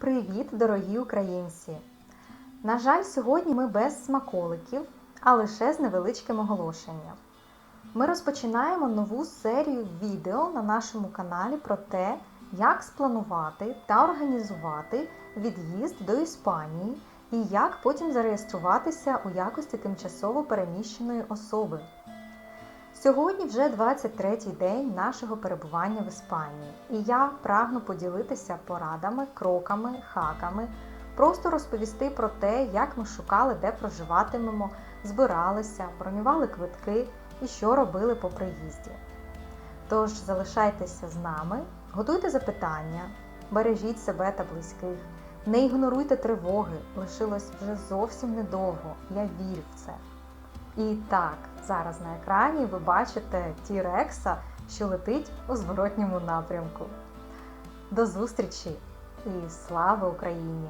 Привіт, дорогі українці! На жаль, сьогодні ми без смаколиків, а лише з невеличким оголошенням. Ми розпочинаємо нову серію відео на нашому каналі про те, як спланувати та організувати від'їзд до Іспанії і як потім зареєструватися у якості тимчасово переміщеної особи. Сьогодні вже 23-й день нашого перебування в Іспанії, і я прагну поділитися порадами, кроками, хаками, просто розповісти про те, як ми шукали, де проживатимемо, збиралися, бронювали квитки і що робили по приїзді. Тож залишайтеся з нами, готуйте запитання, бережіть себе та близьких, не ігноруйте тривоги, лишилось вже зовсім недовго. Я вірю в це. І так, зараз на екрані ви бачите Ті-Рекса, що летить у зворотньому напрямку. До зустрічі і слава Україні!